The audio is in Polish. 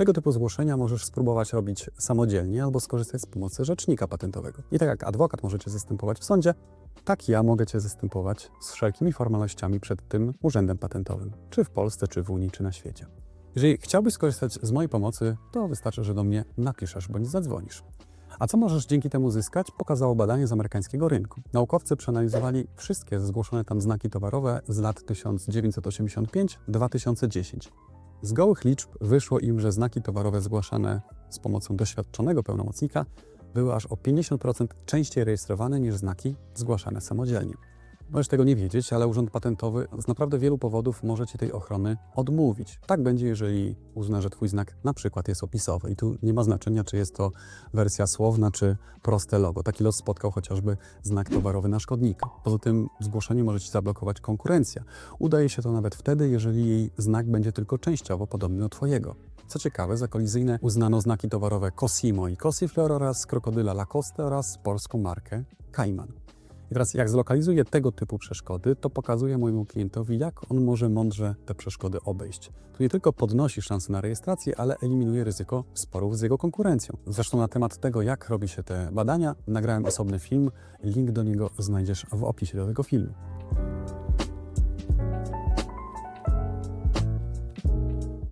Tego typu zgłoszenia możesz spróbować robić samodzielnie albo skorzystać z pomocy rzecznika patentowego. I tak jak adwokat może cię zastępować w sądzie, tak ja mogę cię zastępować z wszelkimi formalnościami przed tym urzędem patentowym, czy w Polsce, czy w Unii, czy na świecie. Jeżeli chciałbyś skorzystać z mojej pomocy, to wystarczy, że do mnie napiszesz bądź zadzwonisz. A co możesz dzięki temu zyskać, pokazało badanie z amerykańskiego rynku. Naukowcy przeanalizowali wszystkie zgłoszone tam znaki towarowe z lat 1985-2010. Z gołych liczb wyszło im, że znaki towarowe zgłaszane z pomocą doświadczonego pełnomocnika były aż o 50% częściej rejestrowane niż znaki zgłaszane samodzielnie. Możesz tego nie wiedzieć, ale Urząd Patentowy z naprawdę wielu powodów może Ci tej ochrony odmówić. Tak będzie, jeżeli uzna, że Twój znak na przykład jest opisowy i tu nie ma znaczenia, czy jest to wersja słowna, czy proste logo. Taki los spotkał chociażby znak towarowy na szkodnika. Poza tym zgłoszenie może Ci zablokować konkurencja. Udaje się to nawet wtedy, jeżeli jej znak będzie tylko częściowo podobny do Twojego. Co ciekawe, za kolizyjne uznano znaki towarowe Cosimo i Cosiflor oraz krokodyla Lacoste oraz polską markę Cayman. I teraz jak zlokalizuję tego typu przeszkody, to pokazuję mojemu klientowi, jak on może mądrze te przeszkody obejść. Tu nie tylko podnosi szanse na rejestrację, ale eliminuje ryzyko sporów z jego konkurencją. Zresztą na temat tego, jak robi się te badania, nagrałem osobny film. Link do niego znajdziesz w opisie do tego filmu.